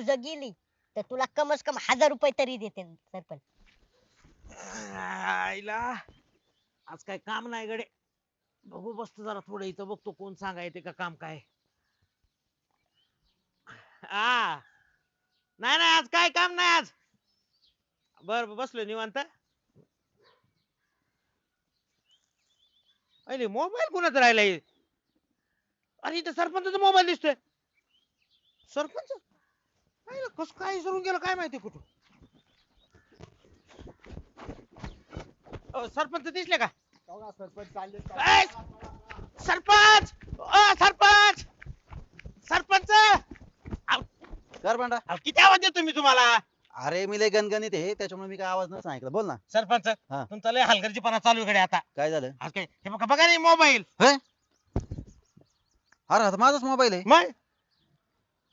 तुझं गेली तर तुला कमस कम हजार रुपये तरी देते सरपंच. आईला आज काय काम नाही गडे. बघू बसतो जरा थोडं इथं बघतो कोण सांगा येते का काम काय. नाही नाही आज काय काम नाही आज. बर बर, बसलो निवांत. अरे मोबाईल कुणाच राहिलाय? अरे इथं सरपंचाचा मोबाईल दिसतोय. सरपंच? कसं काय विसरून गेलं काय माहिती कुठं? अ, सरपंच दिसले का? सरपंच! अ, सरपंच! सरपंच! अहो, कर भांडा. अहो, किती आवाज देतो मी तुम्हाला? अरे मी लय गणगणित आहे त्याच्यामुळे मी काय आवाज नसं ऐकला. बोल ना. सरपंच हा. तुमचा लय हलगर्जीपणा चालू आहे कडे आता. काय झालं? आज काय हे बघा बघा नाही मोबाईल. अरे आता माझाच मोबाईल आहे. मग?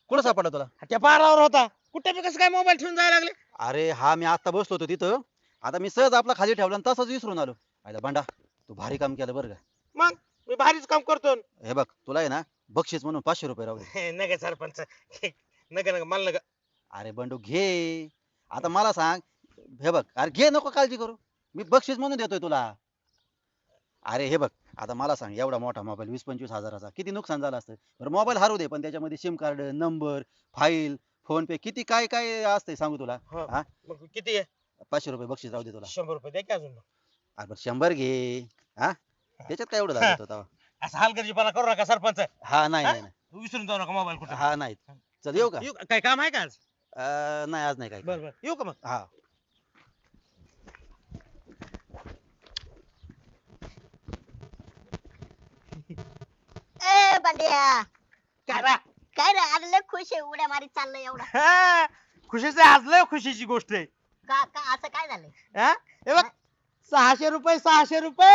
कुठं सापडला तुला? त्या पारावर होता. कुठे बी कसं काय मोबाईल ठेवून जायला लागले? अरे हा मी आता बसलो होतो तिथं. आता मी सहज आपला खाली ठेवला आणि तसंच विसरून आलो. आयला भांडा तू भारी काम केलं बरं का? मग? मी भारीच काम करतो. हे बघ तुला आहे ना बक्षीस म्हणून पाचशे रुपये राहू दे. नग सरपंच. नग नग मला नग. अरे बंडू घे. आता मला सांग हे बघ अरे घे नको काळजी करू. मी बक्षीस म्हणून देतोय तुला. अरे हे बघ आता मला सांग एवढा मोठा मोबाईल वीस पंचवीस हजाराचा किती नुकसान झालं असतं? बरं मोबाईल हरवू दे पण त्याच्यामध्ये SIM card number file PhonePe किती काय काय असतंय सांगू तुला? हा? मग किती आहे? पाचशे रुपये बक्षीस राहू दे तुला. शंभर रुपये द्या की अजून. अरे बरं शंभर घे. हा? त्याच्यात काय एवढं लागत होता असं हलगर्जीपणा करू नका सरपंच. हा नाही नाही नाही. विसरून जाऊ नका मोबाईल कुठे. हा नाही. चल येऊ का? येऊ का? काय काम आहे का आज? अं, नाही आज नाही काय बर बर. येऊ का मग? हा. बांड्या करा. काय रे अरे लय खुश आहे उड्या मारीत चाललंय एवढा. हा, खुशीचं आज लय खुशीची गोष्ट आहे. का का असं काय झालंय? हा? हे बघ सहाशे रुपये सहाशे रुपये!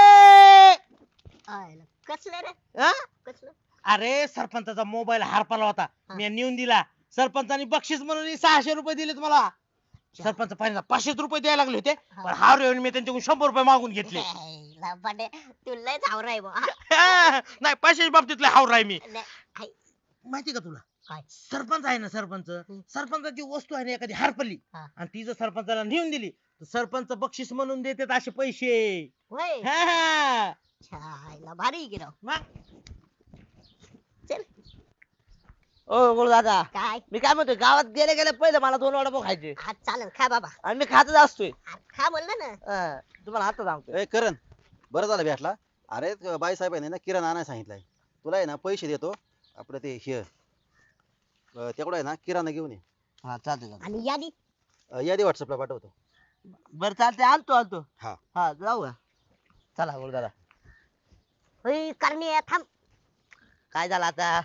आयला, कसलं रे? हा? कसलं? अरे सरपंचाचा मोबाईल हरपला होता. मी नेऊन दिला. सरपंचानी बक्षीस म्हणून सहाशे रुपये दिलेत मला. सरपंच पहिल्यांदा पाचशेच रुपये द्यायला लागले होते. पण हार येऊन मी त्यांच्याकडून शंभर रुपये मागून घेतले. बांड्या तू लय झावर आहे बुवा. हा, नाही पैशाच्या बाबतीतले हावर आहे मी. नाही, माहिती का तुला? काय? सरपंच आहे ना सरपंच. सरपंचाची वस्तू आहे ना एखादी हरपली हा. आणि ती जर सरपंचाला नेऊन दिली तर सरपंच बक्षीस म्हणून देतात असे पैसे. होय. हा, हा. छायला भारी की राव. मग चल. ओ बोल दादा काय? मी काय म्हणतोय गावात गेले गेले पहिले मला दोन वडापाव खायचे. आज चालेल खा बाबा. आणि मी खातच असतोय. खा म्हणलं ना. अं, तुम्हाला आता सांगतोय. ए करण. बरं झालं भेटला. अरे बाई साहेबांनी ना किराणा आणायला सांगितलंय. तुला आहे ना पैसे देतो. आपलं ते हे अं, तेवढं आहे ना किराणा घेऊन ये. हा. आणि यादी? अं, यादी व्हॉट्सअपला पाठवतो. बरं चालतंय आणतो आणतो. हा. हा जाऊ का चला बोल दादा. होय करणे थांब. काय झालं आता?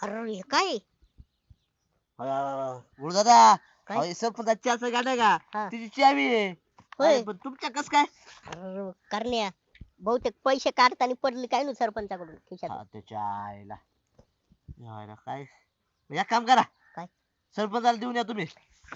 अरे हे काय? बोल दादा. काय? सरपंचाची चहाचं गाणं का? हा. तिची चावी आहे. होय. अरे, पण तुमच्या कस काय? अरे करण्या. बहुतेक पैसे काढताना पडले काय ना सरपंचाकडून खिशात. हा, त्याच्या आईला. आईला काय? एक काम करा. काय? सरपंचाला देऊन या तुम्ही.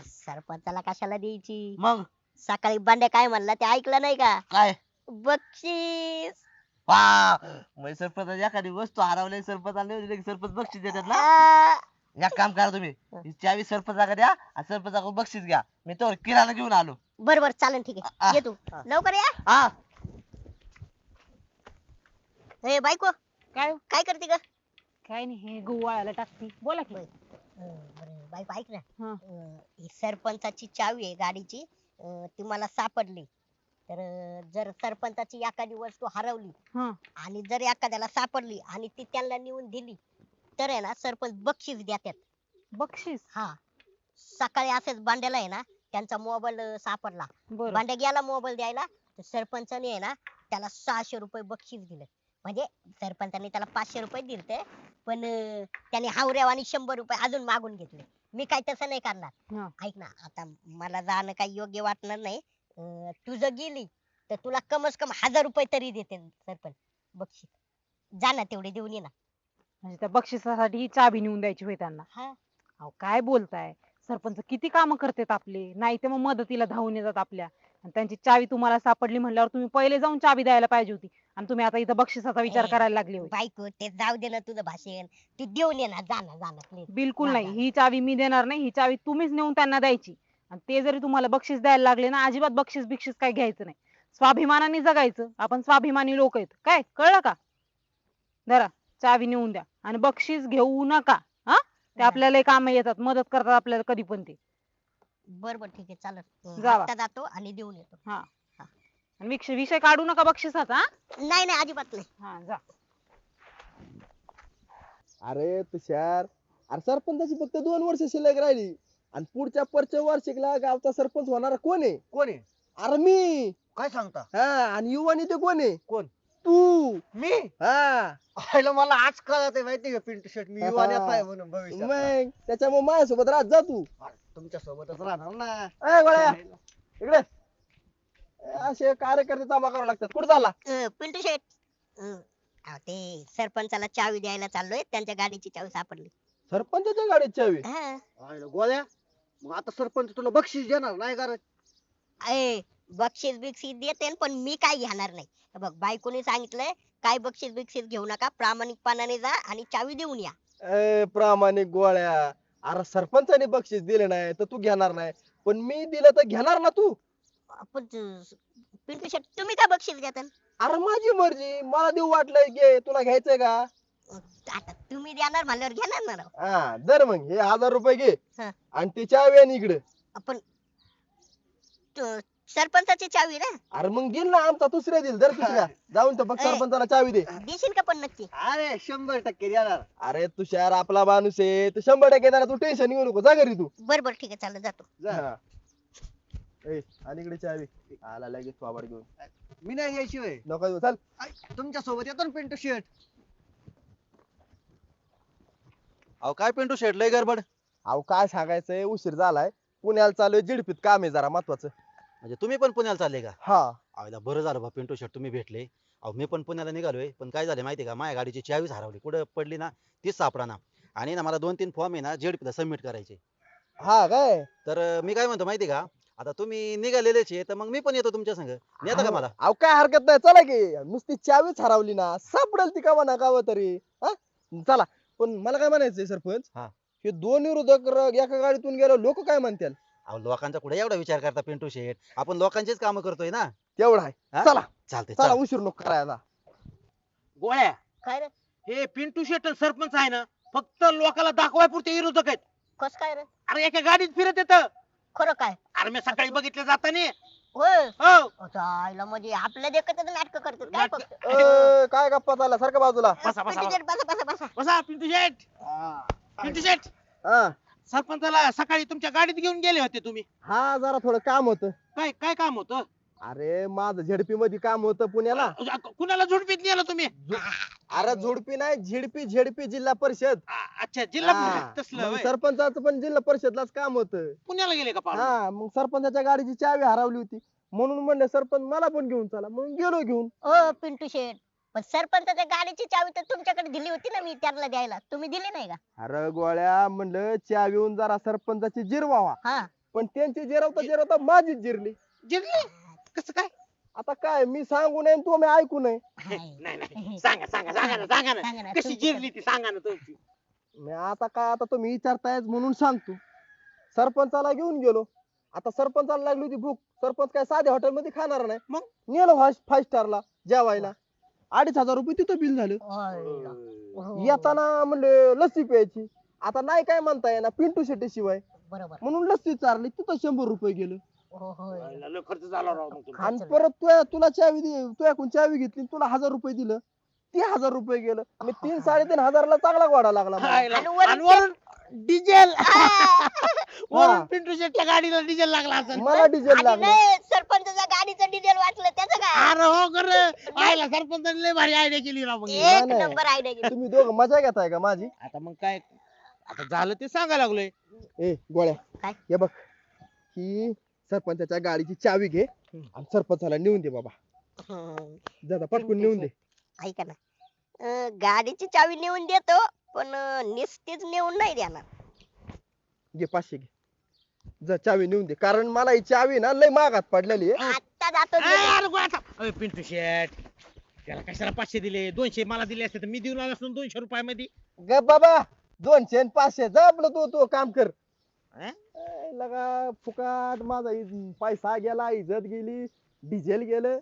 सरपंचाला कशाला द्यायची? मग? सकाळी बांड्या काय म्हणला ते ऐकलं नाही का? काय? बक्षीस. वा! म्हणजे सरपंच एखादी वस्तू हरवली सरपंचाला नेऊन दिली की सरपंच बक्षीस देतात ना? आ, एक काम करा तुम्ही. ही. चावी सरपंचाकडे द्या आणि सरपंचाकडून बक्षीस घ्या. मी तर किराणा घेऊन आलो. बर बर चालेल ठीक आ, आहे ये तू. लवकर या. हा. ए बायको काय? काय करते ग? काय नाही हे गहू वाळायला टाकती. बोला की. बरं, बायको ऐक ना. हा. अं, ही सरपंचाची चावी आहे गाडीची. अं, ती मला सापडली. तर अं, जर सरपंचाची एखादी वस्तू हरवली हा. आणि जर एखाद्याला सापडली आणि ती त्यांना नेऊन दिली तर आहे ना सरपंच बक्षीस देतात. बक्षीस? हा. सकाळी असेच बांड्याला आहे ना त्यांचा मोबाईल सापडला. बरं. बांड्या गेला मोबाईल द्यायला तर सरपंचाने आहे ना त्याला सहाशे रुपये बक्षीस दिले. म्हणजे सरपंचाने त्याला पाचशे रुपये दिलते पण अं, त्याने हावऱ्यावानी शंभर रुपये अजून मागून घेतले. मी काय तसं नाही करणार. हा. ऐक ना आता मला जाणं काही योग्य वाटणार नाही. अं, तू जर गेली तर तुला कमस कम हजार रुपये तरी देते सरपंच बक्षीस. जा ना तेवढे देऊन ये ना. म्हणजे त्या बक्षिसासाठी ही चाबी नेऊन द्यायची होय त्यांना. हा. अहो काय बोलताय? सरपंच किती कामं करतात आपले? नाही ते मग मदतीला धावून येतात आपल्या. आणि त्यांची चावी तुम्हाला सापडली म्हणल्यावर तुम्ही पहिले जाऊन चावी द्यायला पाहिजे होती. आणि तुम्ही आता इथं बक्षिसाचा विचार ए, करायला लागले होय. बायको ते जाऊ दे ना तुझं भाषण. तू देऊन ये ना जा ना जा ना please. बिलकुल नाही. ही चावी मी देणार नाही. ही चावी तुम्हीच नेऊन त्यांना द्यायची. आणि ते जरी तुम्हाला बक्षीस द्यायला लागले ना अजिबात बक्षीस बिक्षीस काय घ्यायचं नाही. स्वाभिमानाने जगायचं. आपण स्वाभिमानी लोक आहेत. काय? कळलं का? धरा. चावी नेऊन द्या. आणि बक्षीस घेऊ नका हा? ते हा. आपल्याला काम येतात मदत करतात आपल्याला कधी पण ते. बर बर ठीक आहे चालत जावा. आता जातो आणि देऊन येतो. आणि विक्ष- विषय काढू नका बक्षिसाचा हा? नाही नाही अजिबात नाही. हा जा. अरे तुषार. अरे सरपंचाची फक्त दोन वर्ष शिल्लक राहिली. आणि पुढच्या परच्या वार्षिकला गावचा सरपंच होणारा कोण आहे? कोण आहे? अरे मी. काय सांगता? हा आणि युवा नेते कोण आहे? कोण? तू? मी? हा. आयला मला आज कळत आहे माहिती का पिंटू शर्ट मी युवा नेता आहे म्हणून भविष्यात. मग त्याच्यामुळे माझ्यासोबत राहत जा तू. तुमच्या सोबतच राहणार ना. ए गोळ्या. इकडे. ए, असे कार्यकर्ते जमा करावे लागतात. कुठं चालला? अं, पिंटू शेट अं, अहो, ते सरपंचाला चावी द्यायला चाललोय. त्यांच्या गाडीची चावी सापडली. सरपंचाच्या गाडीत चावी? हा. आयला गोळ्या. मग आता सरपंच तुला बक्षीस देणार नाही कारण ए बक्षीस बिक्षीस देते पण मी काय घेणार नाही. हे बघ बायकोनी सांगितलंय काय बक्षीस बिक्षीस घेऊ नका प्रामाणिकपणाने जा आणि चावी देऊन या. ए प्रामाणिक गोळ्या. अरे सरपंचाने बक्षीस दिले नाही तर तू घेणार नाही. पण मी दिलं तर घेणार ना तू? पण तू- पिंटू शेट तुम्ही काय बक्षीस घेताल अरे माझी मर्जी. मला देऊ वाटलंय घे. तुला घ्यायचंय का? आता तुम्ही देणार म्हणल्यावर घेणार ना राव. हा दर मग. हे हजार रुपये घे. हा. आणि ती चावी आणि इकडे. आपण तो- सरपंचाची चावी ना. अरे मग दिल ना आमचा दुसऱ्या दिल. दर दुसऱ्या जाऊन तर बघ. सरपंचाला चावी दे. देशील का पण नक्की? अरे शंभर टक्के देणार. अरे तुषार आपला माणूस आहे. तू शंभर टक्के देणार. तू टेन्शन घेऊ नको. जा घरी तू. बर बर ठीक आहे. चालत जातो. जा. हा. ए, आणि इकडे चावी. आला लगेच थोबाड घेऊन. मी नाही यायची होय नको देऊ, चल. तुमच्यासोबत येतो ना पिंटू शर्ट अहो काय पिंटू शेट लय गडबड. अहो काय सांगायचंय? उशीर झालाय. पुण्याला चालू आहे. जिडपीत काम आहे जरा महत्वाचं. म्हणजे तुम्ही पण पुण्याला चालले का? हा. आयला बरं झालं बा पिंटू शेट तुम्ही भेटले. अहो मी पण पुण्याला निघालोय पण काय झालं माहिती का? माझ्या गाडीची चावीच हरवली. कुठं पडली ना तीच सापडाना. आणि ना मला दोन तीन फॉर्म आहे ना जेडपीला सबमिट करायचे. हा काय? तर अं, मी काय म्हणतो माहिती का? आता तुम्ही निघालेलेच आहे तर मग मी पण येतो तुमच्या संग. नेता का मला? अहो काय हरकत नाही. चला की नुसती चावीच हरवली ना सापडेल ती का म्हणा गाव तरी. हा? चला. पण मला काय म्हणायचंय सरपंच? हा. हे दोन विरोधक र- एका गाडीतून गेलो लोक काय म्हणतील? अहो लोकांचा कुठे एवढा विचार करता पिंटू शेट आपण लोकांचेच काम करतोय ना. तेवढा आहे. हा? चला. चालते चला उशीर नको करायला गोळ्या. काय रे? हे पिंटू शेट सरपंच आहे ना फक्त लोकांना दाखवाय पुरते विरोधक आहेत. कस काय रे? अरे एका गाडीत फिरत येत. खरं काय? अरे मी सकाळी बघितले जाताना. होय? हो. आता आईला म्हणजे आपल्या देखतच नाटक करतात. काय नाटकं- फक्त? अ, काय गप्पा चालला सारखं बाजूला. बसा, बसा, पिंटू शेट, बसा बसा बसा. बसा पिंटू शेट पिंटू शेट हा. सरपंचाला सकाळी तुमच्या गाडीत घेऊन गेले होते तुम्ही. हा जरा थोडं काम होतं. काय काय काम होतं? अरे माझं झेडपी मध्ये काम होतं पुण्याला. कुणाला झुडपीत नेलं तुम्ही? अरे झोडपी नाही झेडपी झेडपी जिल्हा परिषद. अच्छा जिल्हा हा, परिषद तसलं मग होय. सरपंचाचं पण जिल्हा परिषदलाच काम होतं. पुण्याला गेले का पाहुणे? हा मग सरपंचाच्या गाडीची चावी हरवली होती. म्हणून म्हणलं सरपंच मला पण घेऊन चला. म्हणून गेलो घेऊन. ओ पिंटू शेट पण सरपंचाच्या गाडीची चावी तर तुमच्याकडे दिली होती ना मी त्यांना द्यायला. तुम्ही दिली नाही का? अरे गोळ्या म्हणलं चावीहून जरा सरपंचाची जिरवावा हा. पण त्यांची जिरवता जिरवता माझीच जिरली. जिरली? कसं काय? आता काय मी सांगू नये आणि तुम्ही ऐकू नये. हाय. नाही नाही. सांगा सांगा सांगा ना सांगा सांगा ना ना, कशी तुमची जिरली ती? सांगा ना तुमची. मी आता काय आता तुम्ही विचारतायच म्हणून सांगतो. सरपंचाला घेऊन गेलो. आता सरपंचाला लागली होती भूक. सरपंच काय साध्या हॉटेल मध्ये खाणार नाही. मग? नेलो फाईव्ह स्टारला जेवायला. अडीच हजार रुपये तिथं बिल झालं. येताना म्हणले लस्सी प्यायची. आता नाही काय म्हणता येणार पिंटू शेट्टी शिवाय. बरोबर. म्हणून लस्सी चारली तिथं शंभर रुपये गेलं. हो, लय खर्च झाला राव मग तुमचा. आणि. परत तुया तुला चावी दि तुझ्याकडून चावी घेतली तुला हजार रुपये दिलं. ती हजार रुपये गेलं. मी तीन साडेतीन हजारला चांगला गोडा लागला मला. आईला- आणि वरून आणि वरून डिझेल! वरून पिंटू शेटच्या गाडीला डिझेल लागला असेल. मला डिझेल आणि लागलं. नाही सरपंचाच्या गाडीचं डिझेल वाचलं त्याचं काय? अरे हो कर आईला सरपंचाने लय भारी आयडिया केली राव मग. ही. एक नाही. नंबर आयडिया गेली तुम्ही दोघं मजा घेताय का माझी? आता मग काय? आता झालं ते सांगायला लागलोय. ए गोळ्या. काय? हे बघ. ही सरपंचाच्या गाडीची चावी घे. आणि सरपंचाला नेऊन दे बाबा. जाता पटकून नेऊन दे. ऐका ना. अं, गाडीची चावी नेऊन देतो पण अं, निस्तीच नेऊन नाही देणार. घे पाचशे घे. जा चावी नेऊन दे. कारण मला ही चावी ना लय मागात पडलेली आहे. आता जातो अरे, अरे, गोळ्या थांब. अरे, पिंटू शेट त्याला कशाला पाचशे दिले? दोनशे मला दिले असते तर मी देऊन आलो असतो ना दोनशे रुपयामध्ये. ग बाबा दोनशे आणि पाचशे. जा आपलं तू तू काम कर. अं? ए, लगा फुकाट माझा इ- पैसा गेला इज्जत गेली डिझेल गेलं.